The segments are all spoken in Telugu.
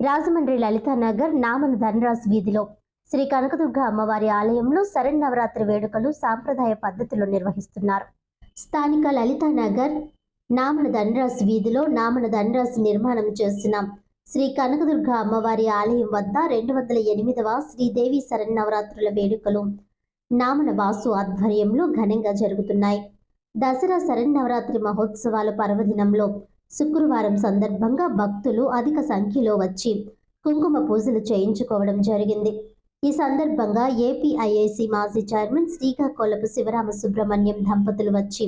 రాజమండ్రి లలితానగర్ నామన ధనరాజ్ వీధిలో శ్రీ కనకదుర్గ అమ్మవారి ఆలయంలో శరణ్ నవరాత్రి వేడుకలు సాంప్రదాయ పద్ధతిలో నిర్వహిస్తున్నారు. స్థానిక లలితానగర్ నామన ధనరాజ్ వీధిలో నామన ధనరాజ్ నిర్మాణం చేసిన శ్రీ కనకదుర్గ అమ్మవారి ఆలయం వద్ద రెండు వందల ఎనిమిదవ శ్రీదేవి శరన్నవరాత్రుల వేడుకలు నామన వాసు ఆధ్వర్యంలో ఘనంగా జరుగుతున్నాయి. దసరా శరన్నవరాత్రి మహోత్సవాల పర్వదినంలో శుక్రవారం సందర్భంగా భక్తులు అధిక సంఖ్యలో వచ్చి కుంకుమ పూజలు చేయించుకోవడం జరిగింది. ఈ సందర్భంగా ఏపీఐఐసి మాజీ చైర్మన్ శ్రీకాకుళపు శివరామ సుబ్రహ్మణ్యం దంపతులు వచ్చి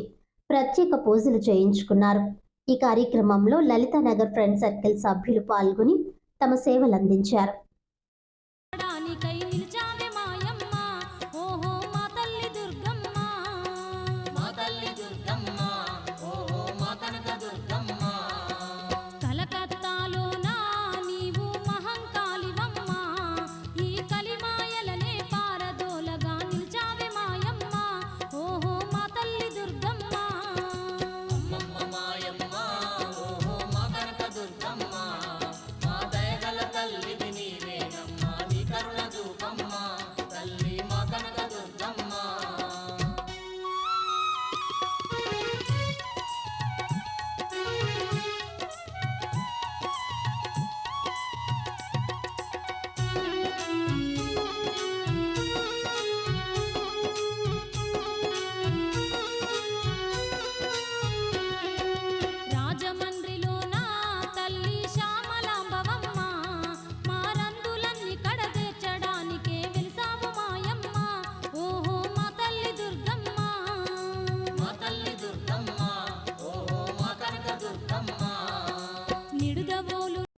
ప్రత్యేక పూజలు చేయించుకున్నారు. ఈ కార్యక్రమంలో లలితానగర్ ఫ్రెండ్ సర్కిల్ సభ్యులు పాల్గొని తమ సేవలందించారు.